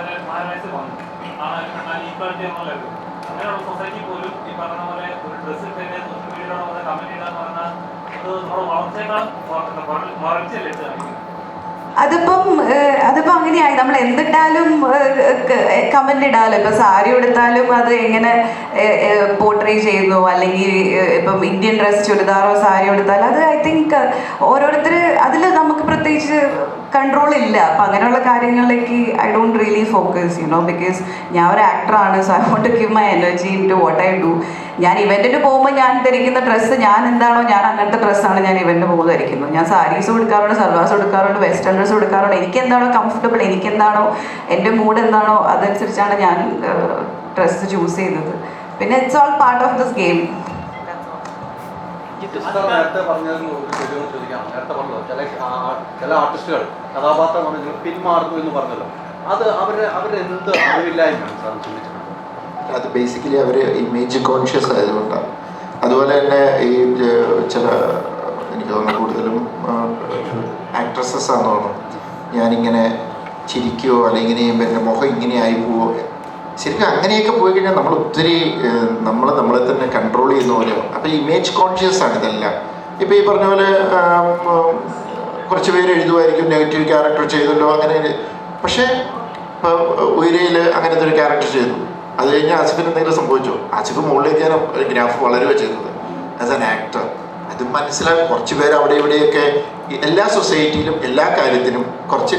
ഈ ഒരു അതിപ്പം അതിപ്പോ അങ്ങനെയായി. നമ്മൾ എന്തിട്ടാലും കമന്റ് ഇടാലോ. ഇപ്പൊ സാരി ഉടുത്താലും അത് എങ്ങനെ പോർട്രേ ചെയ്യുന്നു? അല്ലെങ്കിൽ ഇപ്പം ഇന്ത്യൻ ഡ്രസ് ചുരിദാറോ സാരി ഉടുത്താലും അത് ഐ തിങ്ക് ഓരോരുത്തർ അതിൽ നമുക്ക് പ്രത്യേകിച്ച് കൺട്രോൾ ഇല്ല. അപ്പം അങ്ങനെയുള്ള കാര്യങ്ങളിലേക്ക് I don't really focus you know because ഞാൻ ഒരു ആക്ടറാണ് so I want to give my energy into what I do ഞാൻ ഇവന്റിന് പോകുമ്പോൾ ഞാൻ ധരിക്കുന്ന ഡ്രസ്സ് ഞാൻ എന്താണോ ഞാൻ അങ്ങനത്തെ ഡ്രസ്സാണ് ഞാൻ ഇവന്റ് പോകുമ്പോൾ ധരിക്കുന്നത്. ഞാൻ സാരീസ് കൊടുക്കാറുണ്ട് സൽവാസ് കൊടുക്കാറുണ്ട് വെസ്റ്റേൺ ഡ്രസ്സ് കൊടുക്കാറുണ്ട് എനിക്ക് എന്താണോ കംഫർട്ടബിൾ എനിക്ക് എന്താണോ എന്റെ മൂഡ് എന്താണോ അതനുസരിച്ചാണ് ഞാൻ ഡ്രസ്സ് ചൂസ് ചെയ്യുന്നത്. പിന്നെ it's all part of this game നേരത്തെ ചോദ്യം ചോദിക്കാം. നേരത്തെ പറഞ്ഞത് ചില ചില ആർട്ടിസ്റ്റുകൾ കഥാപാത്രം നിങ്ങൾ പിന്മാറുന്നു എന്ന് പറഞ്ഞല്ലോ. അത് അവരുടെ അവരെന്ത് അറിവില്ലായ്മയാണ് സാർ ചിന്തിച്ചിട്ടുള്ളത്. അത് ബേസിക്കലി അവർ ഇമേജ് കോൺഷ്യസ് ആയതുകൊണ്ടാണ്. അതുപോലെ തന്നെ ഈ ചില എനിക്ക് തോന്നുന്നു കൂടുതലും ആക്ട്രസസ് ആണെന്ന് തോന്നുന്നു. ഞാനിങ്ങനെ ചിരിക്കുകയോ അല്ലെങ്കിൽ എന്റെ മുഖം ഇങ്ങനെ ആയി പോവോ ശരിക്കും അങ്ങനെയൊക്കെ പോയി കഴിഞ്ഞാൽ നമ്മൾ ഒത്തിരി നമ്മൾ നമ്മളെ തന്നെ കൺട്രോൾ ചെയ്യുന്ന പോലെയാണ് അപ്പോൾ ഇമേജ് കോൺഷ്യസ് ആണ് ഇതെല്ലാം. ഇപ്പോൾ ഈ പറഞ്ഞ പോലെ കുറച്ച് പേര് എഴുതുമായിരിക്കും നെഗറ്റീവ് ക്യാരക്ടർ ചെയ്തല്ലോ അങ്ങനെ പക്ഷേ ഉയരയിൽ അങ്ങനത്തെ ഒരു ക്യാരക്ടർ ചെയ്തു. അത് കഴിഞ്ഞ് ആസിഫിന് എന്തെങ്കിലും സംഭവിച്ചോ? ആസിഫ് മുകളിലേക്ക് ഞാൻ ഗ്രാഫ് വളരുക ചെയ്തത്. ആസ് ആൻ ആക്ടർ അത് മനസ്സിലാക്കി കുറച്ച് പേര് അവിടെ ഇവിടെയൊക്കെ എല്ലാ സൊസൈറ്റിയിലും എല്ലാ കാര്യത്തിനും കുറച്ച്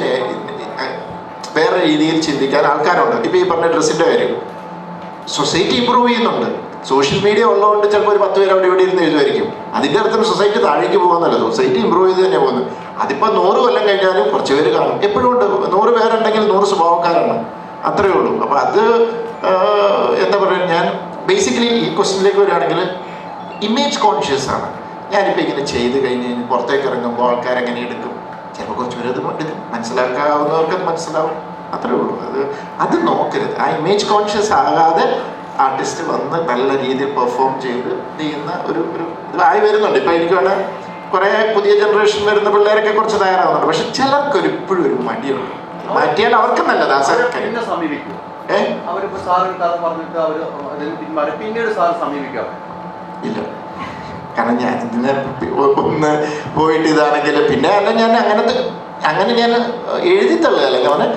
വേറെ രീതിയിൽ ചിന്തിക്കാൻ ആൾക്കാരുണ്ട്. ഇപ്പോൾ ഈ പറഞ്ഞ ഡ്രസ്സിന്റെ കാര്യം. സൊസൈറ്റി ഇമ്പ്രൂവ് ചെയ്യുന്നുണ്ട്. സോഷ്യൽ മീഡിയ ഉള്ളതുകൊണ്ട് ചിലപ്പോൾ ഒരു പത്ത് പേര് അവിടെ ഇവിടെ ഇരുന്ന് എഴുതുമായിരിക്കും. അതിന്റെ അർത്ഥം സൊസൈറ്റി താഴേക്ക് പോകുന്നല്ല. സൊസൈറ്റി ഇമ്പ്രൂവ് ചെയ്ത് തന്നെ പോകുന്നത് അതിപ്പോൾ നൂറ് കൊല്ലം കഴിഞ്ഞാലും കുറച്ച് പേര് കാണും. എപ്പോഴും ഉണ്ട്. നൂറ് പേരുണ്ടെങ്കിൽ നൂറ് സ്വഭാവക്കാരാണ്. അത്രയേ ഉള്ളൂ. അപ്പോൾ അത് എന്താ പറയുക ഞാൻ ബേസിക്കലി ഈ ക്വസ്റ്റിനിലേക്ക് വരികയാണെങ്കിൽ ഇമേജ് കോൺഷ്യസ് ആണ്. ഞാനിപ്പോൾ ഇങ്ങനെ ചെയ്ത് കഴിഞ്ഞ് കഴിഞ്ഞ് പുറത്തേക്ക് ഇറങ്ങുമ്പോൾ ആൾക്കാരെങ്ങനെ എടുക്കും? ചിലപ്പോൾ കുറച്ച് പേര് അത് എടുക്കും മനസ്സിലാക്കാവുന്നവർക്ക് അത് മനസ്സിലാവും. അത്രേ ഉള്ളൂ. അത് അത് നോക്കരുത്. ആ ഇമേജ് കോൺഷ്യസ് ആകാതെ ആർട്ടിസ്റ്റ് വന്ന് നല്ല രീതിയിൽ പെർഫോം ചെയ്ത് ചെയ്യുന്ന ഒരു ഒരു ഇതായി വരുന്നുണ്ട്. ഇപ്പം എനിക്ക് വേണേൽ കുറേ പുതിയ ജനറേഷൻ വരുന്ന പിള്ളേരൊക്കെ കുറച്ച് തയ്യാറാവുന്നുണ്ട്. പക്ഷെ ചിലർക്ക് ഒരു ഇപ്പോഴും ഒരു മടിയുണ്ട്. മാറ്റിയാൽ അവർക്ക് നല്ലത് ആ സമീപിക്കും. സാറിന് പറഞ്ഞിട്ട് അവർ പിന്മാറി. പിന്നീട് സാർ സമീപിക്കാം. ഇല്ല. കാരണം ഞാൻ ഇതിനെ ഒന്ന് പോയിട്ട് ഇതാണെങ്കിൽ പിന്നെ അല്ല ഞാൻ അങ്ങനത്തെ അങ്ങനെ ഞാൻ എഴുതി തള്ളുകയല്ല അവന്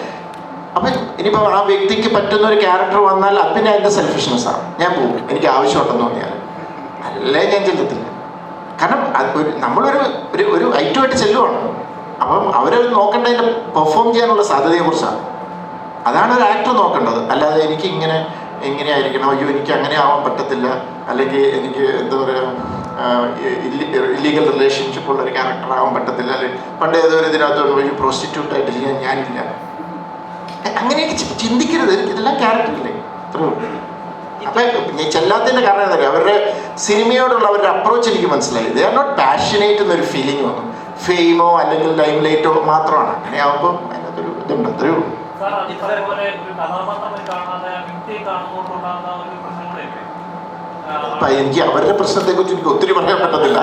അപ്പം ഇനിയിപ്പോൾ ആ വ്യക്തിക്ക് പറ്റുന്ന ഒരു ക്യാരക്ടർ വന്നാൽ അത് പിന്നെ എന്റെ സെൽഫിഷ്നെസ് ആണ്. ഞാൻ പോകും എനിക്ക് ആവശ്യമുണ്ടെന്ന് തോന്നിയാൽ. അല്ലേ ഞാൻ ചെല്ലത്തില്ല കാരണം നമ്മളൊരു ഒരു ഒരു ഐറ്റമായിട്ട് ചെല്ലുവാണ്. അപ്പം അവരത് നോക്കേണ്ടതിന്റെ പെർഫോം ചെയ്യാനുള്ള സാധ്യതയെക്കുറിച്ചാണ്. അതാണ് ഒരു ആക്ടർ നോക്കേണ്ടത്. അല്ലാതെ എനിക്ക് ഇങ്ങനെ എങ്ങനെയായിരിക്കണം അയ്യോ എനിക്ക് അങ്ങനെ ആവാൻ പറ്റത്തില്ല. അല്ലെങ്കിൽ എനിക്ക് എന്താ പറയുക ഇല്ലീഗൽ റിലേഷൻഷിപ്പ് ഉള്ള ഒരു ക്യാരക്ടർ ആവാൻ പറ്റത്തില്ല. അല്ലെങ്കിൽ പണ്ട് ഏതോ ഒരു ഇതിനകത്ത് ഒരു പ്രോസ്റ്റിറ്റ്യൂട്ട് ആയിട്ട് ചെയ്യാൻ ഞാനില്ല. അങ്ങനെയൊക്കെ ചിന്തിക്കരുത്. ഇതെല്ലാം ക്യാരക്ടറില്ലേ അത്രേ ഉള്ളൂ. അപ്പം ചെല്ലാത്തതിന്റെ കാരണം എന്താ പറയുക അവരുടെ സിനിമയോടുള്ള അവരുടെ അപ്രോച്ച് എനിക്ക് മനസ്സിലായി. ദേ ആർ നോട്ട് പാഷനേറ്റ് എന്നൊരു ഫീലിംഗ് വന്നു. ഫെയിമോ അല്ലെങ്കിൽ ലൈം ലൈറ്റോ മാത്രമാണ്. അങ്ങനെ ആകുമ്പോൾ അതിനകത്തൊരു ഇതുണ്ട്. അത്രേ ഉള്ളൂ. എനിക്ക് അവരുടെ പ്രശ്നത്തെ കുറിച്ച് എനിക്ക് ഒത്തിരി പറയാൻ പറ്റത്തില്ല.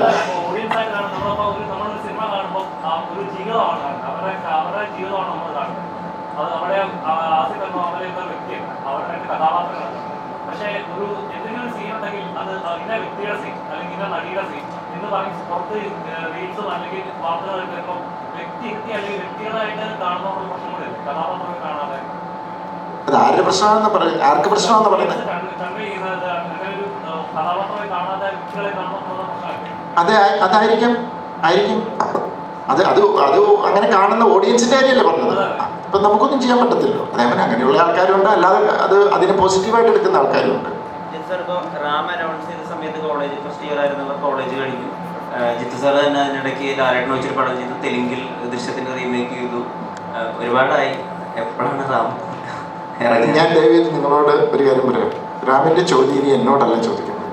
പക്ഷേ ഒരു ഉണ്ടെങ്കിൽ അത് ഇന്ന വ്യക്തിയുടെ സീൻ അല്ലെങ്കിൽ ഇന്ന നടിയുടെ സീൻ എന്ന് പറഞ്ഞ് പുറത്ത് റീൽസും അല്ലെങ്കിൽ വാർത്തകൾ വരുമ്പോൾ വ്യക്തി വ്യക്തി അല്ലെങ്കിൽ വ്യക്തികളായിട്ട് കാണുന്ന ഒരു പ്രശ്നം കൂടെ കഥാപാത്രങ്ങൾ കാണാതെ. അത് ആരുടെ പ്രശ്നമാണെന്ന് പറയുന്നത് ആർക്ക് പ്രശ്നമാണെന്ന് പറയുന്നത്? അതെ അതായിരിക്കും ആയിരിക്കും. അത് അത് അത് അങ്ങനെ കാണുന്ന ഓഡിയൻസിന്റെ കാര്യമല്ലേ പറഞ്ഞത്? അപ്പൊ നമുക്കൊന്നും ചെയ്യാൻ പറ്റത്തില്ലോ അതേപോലെ അങ്ങനെയുള്ള ആൾക്കാരുണ്ട്. അല്ലാതെ അത് അതിനെ പോസിറ്റീവായിട്ട് എടുക്കുന്ന ആൾക്കാരുണ്ട്. സാർ ഇപ്പോൾ റാം അനൗൺസ് ചെയ്ത സമയത്ത് കോളേജ് ഫസ്റ്റ് ഇയർ ആയിരുന്നവർ കോളേജ് കഴിഞ്ഞു. ജിത്തു സാർ തന്നെ അതിനിടയ്ക്ക് ലാലേട്ടൻ വെച്ചൊരു പടം ചെയ്തു. തെലുങ്കിൽ ദൃശ്യത്തിന്റെ റീമേക്ക് ചെയ്തു. ഒരുപാടായി. എപ്പോഴാണ് റാം ഞാൻ ദയവേത് നിങ്ങളോട് ഒരു കാര്യം പറയാം. റാമിന്റെ ചോദ്യം ഇനി എന്നോടല്ല ചോദിക്കുന്നത്.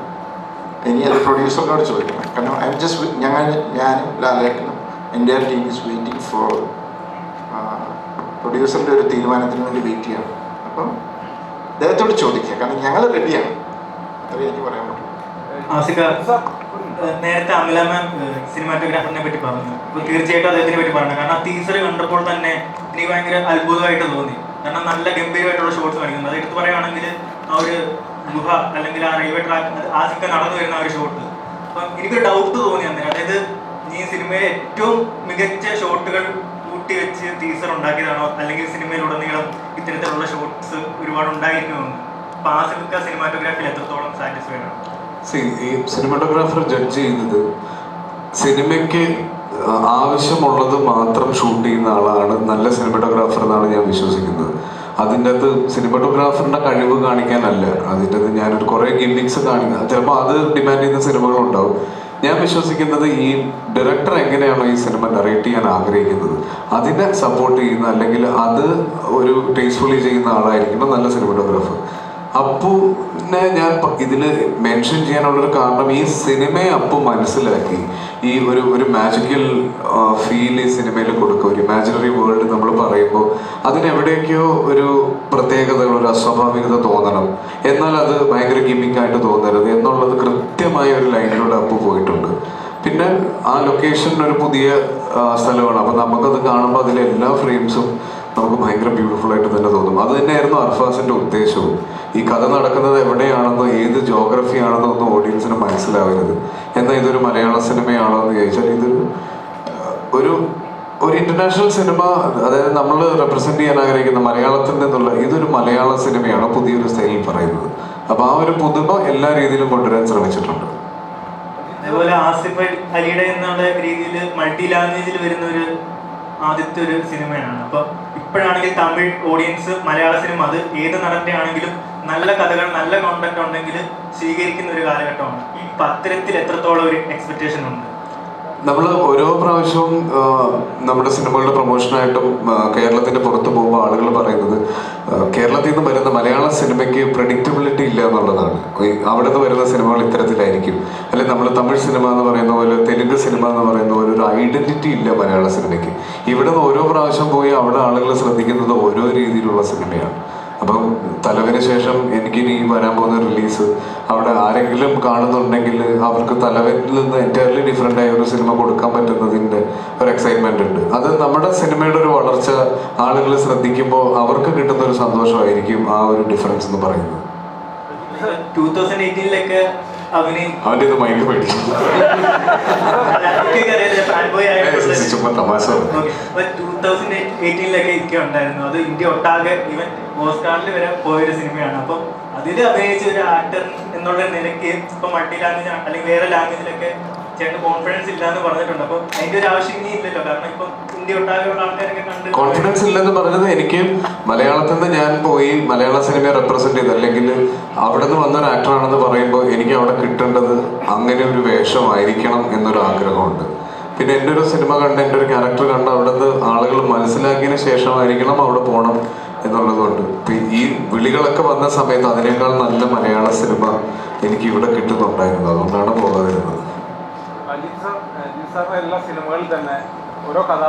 ഇനി അത് പ്രൊഡ്യൂസറിനോട് ചോദിക്കണം. കാരണം ഐ എം ജസ്റ്റ് ഞങ്ങൾ ഞാനും ലാലേട്ടനും എന്റെ ടീം ഈസ് വെയിറ്റിംഗ് ഫോർ പ്രൊഡ്യൂസറിന്റെ ഒരു തീരുമാനത്തിന് വേണ്ടി വെയിറ്റ് ചെയ്യണം. അപ്പം അദ്ദേഹത്തോട് ചോദിക്കുക. കാരണം ഞങ്ങൾ റെഡിയാണ് അത്രേ എനിക്ക് പറയാൻ പറ്റും നേരത്തെ അമല മാം സിനിമാറ്റോഗ്രാഫറിനെ പറ്റി പറഞ്ഞു. അപ്പോൾ തീർച്ചയായിട്ടും അദ്ദേഹത്തിനെ പറ്റി പറഞ്ഞു. കാരണം ടീസർ കണ്ടപ്പോൾ തന്നെ എനിക്ക് ഭയങ്കര അത്ഭുതമായിട്ട് തോന്നി. കാരണം നല്ല ഗംഭീരമായിട്ടുള്ള ഷോട്ട്സ് കാണിക്കുന്നത് അത് എടുത്തു പറയുകയാണെങ്കിൽ ആ ഒരു ഗുഹ അല്ലെങ്കിൽ ആ റെയിൽവേ ട്രാക്ക് ആസിക്ക നടന്നു വരുന്ന ആ ഒരു ഷോട്ട് അപ്പം എനിക്കൊരു ഡൗട്ട് തോന്നി അന്നേരം. അതായത് ഈ സിനിമയിലെ ഏറ്റവും മികച്ച ഷോട്ടുകൾ കൂട്ടി വെച്ച് ടീസർ ഉണ്ടാക്കിയതാണോ? അല്ലെങ്കിൽ സിനിമയിലുടനീളം ഇത്തരത്തിലുള്ള ഷോട്ട്സ് ഒരുപാട് ഉണ്ടായിരിക്കുമെന്ന് ആണ് ഈ സിനിമാറ്റോഗ്രാഫർ ജഡ്ജ് ചെയ്യുന്നത് സിനിമയ്ക്ക് ആവശ്യമുള്ളത് മാത്രം ഷൂട്ട് ചെയ്യുന്ന ആളാണ് നല്ല സിനിമാറ്റോഗ്രാഫർ എന്നാണ് ഞാൻ വിശ്വസിക്കുന്നത്. അതിന്റെ അത് സിനിമാറ്റോഗ്രാഫറിന്റെ കഴിവ് കാണിക്കാനല്ല. അതിന്റെ അത് ഞാനൊരു കുറേ ഗിമ്മിക്സ് കാണിക്കുക ചിലപ്പോൾ അത് ഡിമാൻഡ് ചെയ്യുന്ന സിനിമകളുണ്ടാവും. ഞാൻ വിശ്വസിക്കുന്നത് ഈ ഡയറക്ടർ എങ്ങനെയാണോ ഈ സിനിമ നറേറ്റ് ചെയ്യാൻ ആഗ്രഹിക്കുന്നത്? അതിനെ സപ്പോർട്ട് ചെയ്യുന്ന അല്ലെങ്കിൽ അത് ഒരു ടേസ്റ്റ്ഫുള്ളി ചെയ്യുന്ന ആളായിരിക്കണം നല്ല സിനിമാറ്റോഗ്രാഫർ. അപ്പുനെ ഞാൻ ഇതിൽ മെൻഷൻ ചെയ്യാനുള്ളൊരു കാരണം ഈ സിനിമയെ അപ്പു മനസ്സിലാക്കി. ഈ ഒരു ഒരു മാജിക്കൽ ഫീൽ ഈ സിനിമയിൽ കൊടുക്കുക ഒരു ഇമാജിനറി വേൾഡ് നമ്മൾ പറയുമ്പോൾ അതിനെവിടെയൊക്കെയോ ഒരു പ്രത്യേകതകൾ ഒരു അസ്വാഭാവികത തോന്നണം. എന്നാൽ അത് ഭയങ്കര ഗിമ്മിക്കായിട്ട് തോന്നരുത് എന്നുള്ളത് കൃത്യമായ ഒരു ലൈനിലൂടെ അപ്പു പോയിട്ടുണ്ട്. പിന്നെ ആ ലൊക്കേഷൻ ഒരു പുതിയ സ്ഥലമാണ്. അപ്പം നമുക്കത് കാണുമ്പോൾ അതിലെ എല്ലാ ഫ്രെയിംസും നമുക്ക് ഭയങ്കര ബ്യൂട്ടിഫുൾ ആയിട്ട് തന്നെ തോന്നും. അത് തന്നെയായിരുന്നു അർഫാസിന്റെ ഉദ്ദേശവും. ഈ കഥ നടക്കുന്നത് എവിടെയാണെന്നോ ഏത് ജോഗ്രഫി ആണെന്നോ ഒന്നും ഓഡിയൻസിന് മനസ്സിലാവരുത്. എന്നാൽ ഇതൊരു മലയാള സിനിമയാണോ എന്ന് ചോദിച്ചാൽ ഇതൊരു ഒരു ഒരു ഇന്റർനാഷണൽ സിനിമ അതായത് നമ്മൾ റെപ്രസെന്റ് ചെയ്യാൻ ആഗ്രഹിക്കുന്ന മലയാളത്തിൽ നിന്നുള്ള ഇതൊരു മലയാള സിനിമയാണ് പുതിയൊരു സ്റ്റൈലിൽ പറയുന്നത്. അപ്പൊ ആ ഒരു പുതുമ എല്ലാ രീതിയിലും കൊണ്ടുവരാൻ ശ്രമിച്ചിട്ടുണ്ട്. അതേപോലെ ആസിഫ് അലിയുടെ എന്നുള്ള രീതിയിൽ മൾട്ടി ലാംഗ്വേജിൽ വരുന്ന ഒരു ആദ്യത്തെ ഒരു സിനിമയാണ്. അപ്പോൾ ഇപ്പോഴാണെങ്കിൽ തമിഴ് ഓഡിയൻസ് മലയാള സിനിമ അത് ഏത് നടന്റെ ആണെങ്കിലും നല്ല കഥകൾ നല്ല കോണ്ടന്റ് ഉണ്ടെങ്കിൽ സ്വീകരിക്കുന്ന ഒരു കാലഘട്ടമാണ്. ഈ പത്രത്തിൽ എത്രത്തോളം ഒരു എക്സ്പെക്ടേഷൻ ഉണ്ട്? നമ്മൾ ഓരോ പ്രാവശ്യവും നമ്മുടെ സിനിമകളുടെ പ്രൊമോഷനായിട്ടും കേരളത്തിന്റെ പുറത്ത് പോകുമ്പോൾ ആളുകൾ പറയുന്നത് കേരളത്തിൽ നിന്ന് വരുന്ന മലയാള സിനിമയ്ക്ക് പ്രഡിക്റ്റബിലിറ്റി ഇല്ല എന്നുള്ളതാണ്. അവിടെ നിന്ന് വരുന്ന സിനിമകൾ ഇത്തരത്തിലായിരിക്കും. അല്ലെ നമ്മൾ തമിഴ് സിനിമ എന്ന് പറയുന്ന പോലെ തെലുങ്ക് സിനിമ എന്ന് പറയുന്ന പോലെ ഒരു ഐഡന്റിറ്റി ഇല്ല മലയാള സിനിമയ്ക്ക്. ഇവിടെ നിന്ന് ഓരോ പ്രാവശ്യം പോയി അവിടെ ആളുകൾ ശ്രദ്ധിക്കുന്നത് ഓരോ രീതിയിലുള്ള സിനിമയാണ്. അപ്പം തലവിന് ശേഷം എനിക്കിനി വരാൻ പോകുന്ന റിലീസ് അവിടെ ആരെങ്കിലും കാണുന്നുണ്ടെങ്കിൽ അവർക്ക് തലവനിൽ നിന്ന് എന്റയർലി ഡിഫറെന്റ് ആയ ഒരു സിനിമ കൊടുക്കാൻ പറ്റുന്നതിന്റെ ഒരു എക്സൈറ്റ്മെന്റ് ഉണ്ട്. അത് നമ്മുടെ സിനിമയുടെ ഒരു വളർച്ച ആളുകൾ ശ്രദ്ധിക്കുമ്പോൾ അവർക്ക് കിട്ടുന്ന ഒരു സന്തോഷമായിരിക്കും ആ ഒരു ഡിഫറൻസ് എന്ന് പറയുന്നത്. ടൂ തൗസൻഡ് എയ്റ്റീനിലൊക്കെ അവന്റെ ഇത് മൈൻഡ് പേടിച്ചു ചുമ്മാ തമാശ. എയ്റ്റീനിലൊക്കെ ഇക്ക ഉണ്ടായിരുന്നു അത് ഇന്ത്യ ഒട്ടാകെ ഇവൻ ഓസ്കാറിൽ വരെ പോയൊരു സിനിമയാണ്. അപ്പം അതിൽ അഭിനയിച്ച ഒരു ആക്ടർ എന്നുള്ള നിലയ്ക്ക് ഇപ്പൊ മൾട്ടി ലാംഗ്വേജ് അല്ലെങ്കിൽ വേറെ ലാംഗ്വേജിലൊക്കെ കോൺഫിഡൻസ് ഇല്ല എന്ന് പറഞ്ഞിട്ടുണ്ട്. ഒരു ഇല്ലെന്ന് പറഞ്ഞത് എനിക്ക് മലയാളത്തിൽ നിന്ന് ഞാൻ പോയി മലയാള സിനിമയെ റെപ്രസെന്റ് ചെയ്ത് അല്ലെങ്കിൽ അവിടെ നിന്ന് വന്ന ഒരു ആക്ടറാണെന്ന് പറയുമ്പോൾ എനിക്ക് അവിടെ കിട്ടേണ്ടത് അങ്ങനെ ഒരു വേഷമായിരിക്കണം എന്നൊരു ആഗ്രഹമുണ്ട്. പിന്നെ എന്റെ ഒരു സിനിമ കണ്ട് എന്റെ ഒരു ക്യാരക്ടർ കണ്ട് അവിടെ നിന്ന് ആളുകൾ മനസ്സിലാക്കിയതിന് ശേഷമായിരിക്കണം അവിടെ പോകണം എന്നുള്ളതുകൊണ്ട്. ഈ വിളികളൊക്കെ വന്ന സമയത്ത് അതിനേക്കാൾ നല്ല മലയാള സിനിമ എനിക്ക് ഇവിടെ കിട്ടുന്നുണ്ടായിരുന്നു. അതുകൊണ്ടാണ് പോകാതിരുന്നത്. അജിത് സാർ അജിത് സാറിന്റെ എല്ലാ സിനിമകളിൽ തന്നെ ഓരോ കഥാ